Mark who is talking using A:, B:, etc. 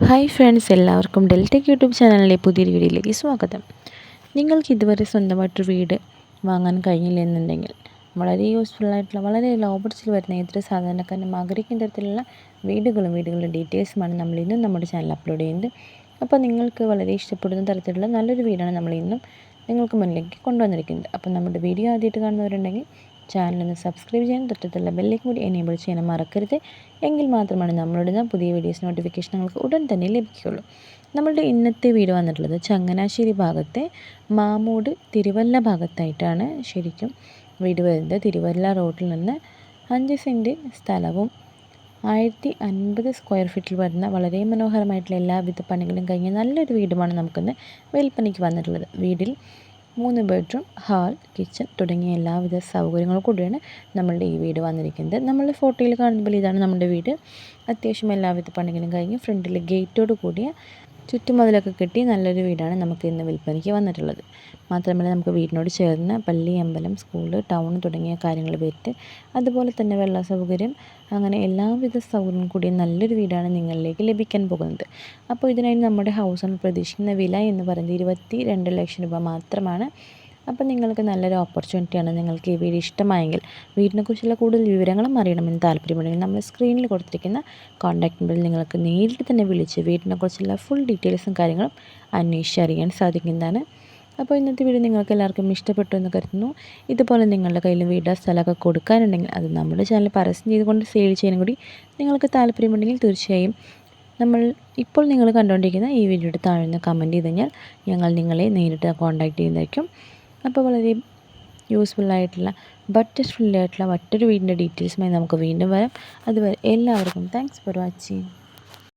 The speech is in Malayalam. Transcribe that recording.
A: ഹായ് ഫ്രണ്ട്സ് എല്ലാവർക്കും ഡെൽറ്റക് യൂട്യൂബ് ചാനലിലെ പുതിയൊരു വീഡിയോയിലേക്ക് സ്വാഗതം. നിങ്ങൾക്ക് ഇതുവരെ സ്വന്തമായിട്ടൊരു വീട് വാങ്ങാൻ കഴിഞ്ഞില്ല എന്നുണ്ടെങ്കിൽ വളരെ യൂസ്ഫുൾ ആയിട്ടുള്ള വളരെ ലോ വരുന്ന ഏതൊരു സാധാരണക്കാരനും ആഗ്രഹിക്കുന്ന തരത്തിലുള്ള വീടുകളും വീടുകളുടെ ഡീറ്റെയിൽസുമാണ് നമ്മൾ ഇന്നും നമ്മുടെ ചാനൽ അപ്ലോഡ് ചെയ്യുന്നത്. അപ്പോൾ നിങ്ങൾക്ക് വളരെ ഇഷ്ടപ്പെടുന്ന തരത്തിലുള്ള നല്ലൊരു വീടാണ് നമ്മൾ ഇന്നും നിങ്ങൾക്ക് മുന്നിലേക്ക് കൊണ്ടുവന്നിരിക്കുന്നത്. അപ്പോൾ നമ്മുടെ വീഡിയോ ആദ്യമായിട്ട് കാണുന്നവരുണ്ടെങ്കിൽ ചാനലൊന്ന് സബ്സ്ക്രൈബ് ചെയ്യാൻ തൊട്ടത്തുള്ള ബെല്ലേക്ക് കൂടി എനേബിൾ ചെയ്യാൻ മറക്കരുത്. എങ്കിൽ മാത്രമാണ് നമ്മളുടെ പുതിയ വീഡിയോസ് നോട്ടിഫിക്കേഷൻ നിങ്ങൾക്ക് ഉടൻ തന്നെ ലഭിക്കുകയുള്ളൂ. നമ്മളുടെ ഇന്നത്തെ വീട് വന്നിട്ടുള്ളത് ചങ്ങനാശ്ശേരി ഭാഗത്തെ മാമൂട് തിരുവല്ല ഭാഗത്തായിട്ടാണ് ശരിക്കും വീട് വരുന്നത്. തിരുവല്ല റോഡിൽ നിന്ന് അഞ്ച് സെന്റ് സ്ഥലവും ആയിരത്തി അൻപത് സ്ക്വയർ ഫീറ്റിൽ വരുന്ന വളരെ മനോഹരമായിട്ടുള്ള എല്ലാവിധ പണികളും കഴിഞ്ഞ നല്ലൊരു വീടുമാണ് നമുക്കിന്ന് വിൽപ്പനയ്ക്ക് വന്നിട്ടുള്ളത്. വീടിൽ മൂന്ന് ബെഡ്റൂം ഹാൾ കിച്ചൺ തുടങ്ങിയ എല്ലാവിധ സൗകര്യങ്ങളും കൂടിയാണ് നമ്മളുടെ ഈ വീട് വന്നിരിക്കുന്നത്. നമ്മൾ ഫോട്ടോയിൽ കാണുന്ന പോലെ ഇതാണ് നമ്മുടെ വീട്. അത്യാവശ്യം എല്ലാവിധ പണികളും കഴിഞ്ഞ് ഫ്രണ്ടിൽ ഗേറ്റോട് കൂടിയ ചുറ്റുമതിലൊക്കെ കെട്ടി നല്ലൊരു വീടാണ് നമുക്ക് ഇന്ന് വിൽപ്പനയ്ക്ക് വന്നിട്ടുള്ളത്. മാത്രമല്ല നമുക്ക് വീടിനോട് ചേർന്ന് പള്ളി അമ്പലം സ്കൂൾ ടൗൺ തുടങ്ങിയ കാര്യങ്ങൾ വരുത്ത് അതുപോലെ തന്നെ വെള്ള സൗകര്യം അങ്ങനെ എല്ലാവിധ സൗകര്യം കൂടിയ നല്ലൊരു വീടാണ് നിങ്ങളിലേക്ക് ലഭിക്കാൻ പോകുന്നത്. അപ്പോൾ ഇതിനായി നമ്മുടെ ഹൗസ് പ്രതീക്ഷിക്കുന്ന വില എന്ന് പറയുന്നത് ഇരുപത്തി രണ്ട് ലക്ഷം രൂപ മാത്രമാണ്. അപ്പോൾ നിങ്ങൾക്ക് നല്ലൊരു ഓപ്പർച്യൂണിറ്റിയാണ് നിങ്ങൾക്ക് ഈ വീഡിയോ ഇഷ്ടമായെങ്കിൽ വീടിനെക്കുറിച്ചുള്ള കൂടുതൽ വിവരങ്ങളും അറിയണമെന്ന് താല്പര്യമുണ്ടെങ്കിൽ നമ്മൾ സ്ക്രീനിൽ കൊടുത്തിരിക്കുന്ന കോൺടാക്ട് നമ്പറിൽ നിങ്ങൾക്ക് നേരിട്ട് തന്നെ വിളിച്ച് വീടിനെക്കുറിച്ചുള്ള ഫുൾ ഡീറ്റെയിൽസും കാര്യങ്ങളും അന്വേഷിച്ചറിയാൻ സാധിക്കുന്നതാണ്. അപ്പോൾ ഇന്നത്തെ വീഡിയോ നിങ്ങൾക്ക് എല്ലാവർക്കും ഇഷ്ടപ്പെട്ടു എന്ന് കരുതുന്നു. ഇതുപോലെ നിങ്ങളുടെ കയ്യിൽ വീട് സ്ഥലമൊക്കെ കൊടുക്കാനുണ്ടെങ്കിൽ അത് നമ്മുടെ ചാനൽ പരസ്യം ചെയ്തുകൊണ്ട് സെയിൽ ചെയ്യാനും കൂടി നിങ്ങൾക്ക് താല്പര്യമുണ്ടെങ്കിൽ തീർച്ചയായും നമ്മൾ ഇപ്പോൾ നിങ്ങൾ കണ്ടുകൊണ്ടിരിക്കുന്ന ഈ വീഡിയോയുടെ താഴ്ന്ന് കമന്റ് ചെയ്ത് കഴിഞ്ഞാൽ ഞങ്ങൾ നിങ്ങളെ നേരിട്ട് കോൺടാക്റ്റ് ചെയ്യുന്നതായിരിക്കും. അപ്പോൾ വളരെ യൂസ്ഫുൾ ആയിട്ടുള്ള ബട്ട് ഫുള്ളായിട്ടുള്ള മറ്റൊരു വീടിന്റെ ഡീറ്റെയിൽസുമായി നമുക്ക് വീണ്ടും വരാം. അതുവരെ എല്ലാവർക്കും താങ്ക്സ് ഫോർ വാച്ചിങ്